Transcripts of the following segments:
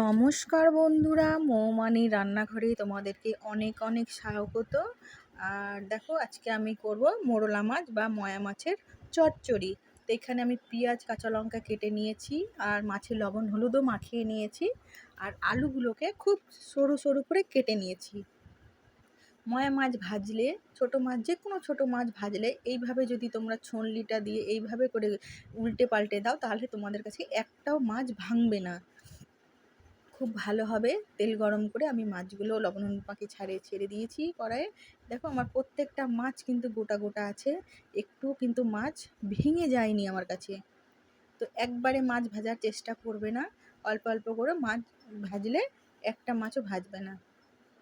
নমস্কার বন্ধুরা, মৌমানি রান্নাঘরে তোমাদেরকে অনেক অনেক স্বাগত। আর দেখো, আজকে আমি করব মোরলা মাছ বা ময়া মাছের চচ্চড়ি। তো এখানে আমি পেঁয়াজ, কাঁচা লঙ্কা কেটে নিয়েছি আর মাছের লবণ, হলুদও মাখিয়ে নিয়েছি আর আলুগুলোকে খুব সরু সরু করে কেটে নিয়েছি। ময়া মাছ ভাজলে, ছোট মাছ যে কোনো ছোটো মাছ ভাজলে, এইভাবে যদি তোমরা ছনলিটা দিয়ে এইভাবে করে উল্টে পাল্টে দাও, তাহলে তোমাদের কাছে একটাও মাছ ভাঙবে না। খুব ভালো হবে। তেল গরম করে আমি মাছগুলো লবণ পাখি ছাড়ে ছেড়ে দিয়েছি কড়াইয়ে। দেখো আমার প্রত্যেকটা মাছ কিন্তু গোটা গোটা আছে। একটু কিন্তু মাছ ভেঙে যায়নি আমার কাছে। তো একবারে মাছ ভাজার চেষ্টা করবে না। অল্প অল্প করে মাছ ভাজলে একটা মাছও ভাজবে না।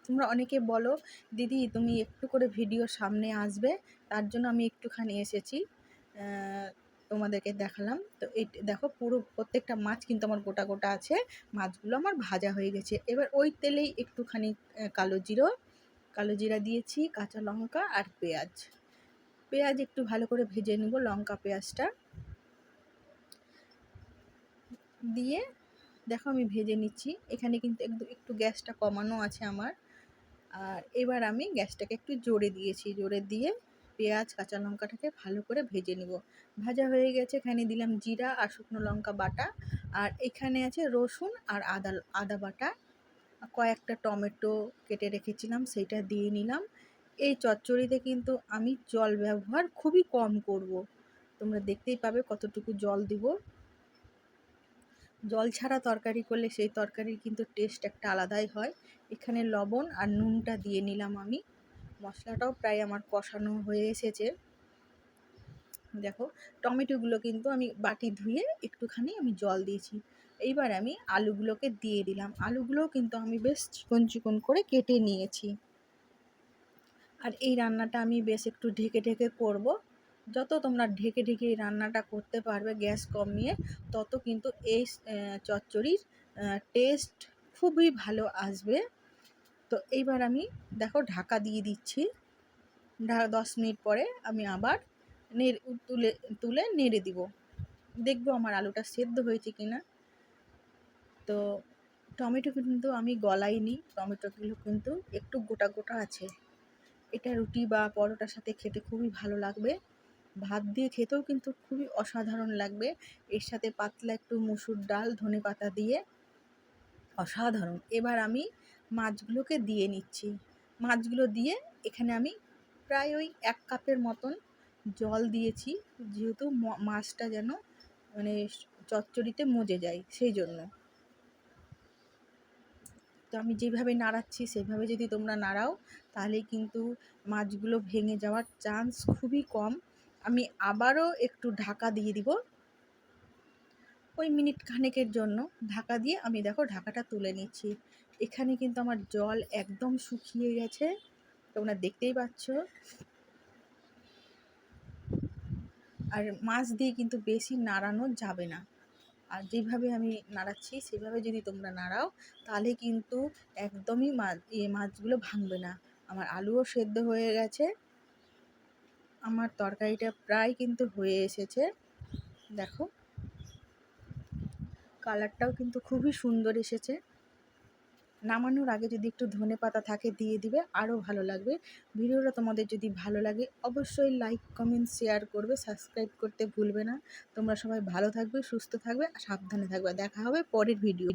তোমরা অনেকে বলো, দিদি, তুমি একটু করে ভিডিও সামনে আসবে। তার জন্য আমি একটুখানি এসেছি। তোমাদেরকে দেখালাম। তো এই দেখো পুরো প্রত্যেকটা মাছ কিন্তু আমার গোটা গোটা আছে। মাছগুলো আমার ভাজা হয়ে গেছে। এবার ওই তেলেই একটুখানি কালো জিরো, কালো জিরা দিয়েছি, কাঁচা লঙ্কা আর পেঁয়াজ। পেঁয়াজ একটু ভালো করে ভেজে নেব লঙ্কা পেঁয়াজটা। দিয়ে দেখো আমি ভেজে নিচ্ছি। এখানে কিন্তু একটু একটু গ্যাসটা কমানো আছে আমার। আর এবার আমি গ্যাসটাকে একটু জোরে দিয়েছি। জোরে দিয়ে পেঁয়াজ, কাঁচা লঙ্কাটাকে ভালো করে ভেজে নিব। ভাজা হয়ে গেছে, এখানে দিলাম জিরা আর শুকনো লঙ্কা বাটা। আর এখানে আছে রসুন আর আদা আদা বাটা। কয়েকটা টমেটো কেটে রেখেছিলাম, সেইটা দিয়ে নিলাম। এই চচ্চড়িতে কিন্তু আমি জল ব্যবহার খুবই কম করব। তোমরা দেখতেই পাবে কতটুকু জল দিব। জল ছাড়া তরকারি করলে সেই তরকারির কিন্তু টেস্ট একটা আলাদাই হয়। এখানে লবণ আর নুনটা দিয়ে নিলাম আমি। মশলাটাও প্রায় আমার কষানো হয়ে এসেছে। দেখো, টমেটোগুলো কিন্তু আমি বাটি ধুয়ে একটুখানি আমি জল দিয়েছি। এইবার আমি আলুগুলোকে দিয়ে দিলাম। আলুগুলোও কিন্তু আমি বেশ চিকন চিকন করে কেটে নিয়েছি। আর এই রান্নাটা আমি বেশ একটু ঢেকে ঢেকে করব। যত তোমরা ঢেকে ঢেকে এই রান্নাটা করতে পারবে গ্যাস কমিয়ে তত কিন্তু এই চচ্চড়ির টেস্ট খুবই ভালো আসবে। তো এইবার আমি দেখো ঢাকা দিয়ে দিচ্ছি। ঢাকা দশ মিনিট পরে আমি আবার নেড়ে, তুলে তুলে নেড়ে দিব। দেখব আমার আলুটা সেদ্ধ হয়েছে কি না তো টমেটো কিন্তু আমি গলাইনি। টমেটোগুলো কিন্তু একটু গোটা গোটা আছে। এটা রুটি বা পরোটার সাথে খেতে খুবই ভালো লাগবে। ভাত দিয়ে খেতেও কিন্তু খুবই অসাধারণ লাগবে। এর সাথে পাতলা একটু মুসুর ডাল, ধনে পাতা দিয়ে অসাধারণ। এবার আমি মাছগুলোকে দিয়ে নিচ্ছি। মাছগুলো দিয়ে এখানে আমি প্রায় ওই এক কাপের মতন জল দিয়েছি, যেহেতু মাছটা যেন মানে চচ্চড়িতে মজে যায় সেই জন্য। তো আমি যেভাবে নাড়াচ্ছি, সেভাবে যদি তোমরা নাড়াও তাহলে কিন্তু মাছগুলো ভেঙে যাওয়ার চান্স খুবই কম। আমি আবারও একটু ঢাকা দিয়ে দিব। ওই মিনিট খানেকের জন্য ঢাকা দিয়ে আমি দেখো ঢাকাটা তুলে নিচ্ছি। এখানে কিন্তু আমার জল একদম শুকিয়ে গেছে। তোমরা দেখতেই পাচ্ছ। আর মাছ দিয়ে কিন্তু বেশি নাড়ানো যাবে না। আর যেভাবে আমি নাড়াচ্ছি, সেভাবে যদি তোমরা নাড়াও, তাহলে কিন্তু একদমই মাছ ইয়ে মাছগুলো ভাঙবে না। আমার আলুও সেদ্ধ হয়ে গেছে। আমার তরকারিটা প্রায় কিন্তু হয়ে এসেছে। দেখো। কালারটাও কিন্তু খুবই সুন্দর এসেছে। নামানোর আগে যদি একটু ধনে পাতা থাকে দিয়ে দিবে আরও ভালো লাগবে। ভিডিওটা তোমাদের যদি ভালো লাগে, অবশ্যই লাইক কমেন্ট শেয়ার করবে সাবস্ক্রাইব করতে ভুলবে না। তোমরা সবাই ভালো থাকবে, সুস্থ থাকবে সাবধানে থাকবে। দেখা হবে পরের ভিডিও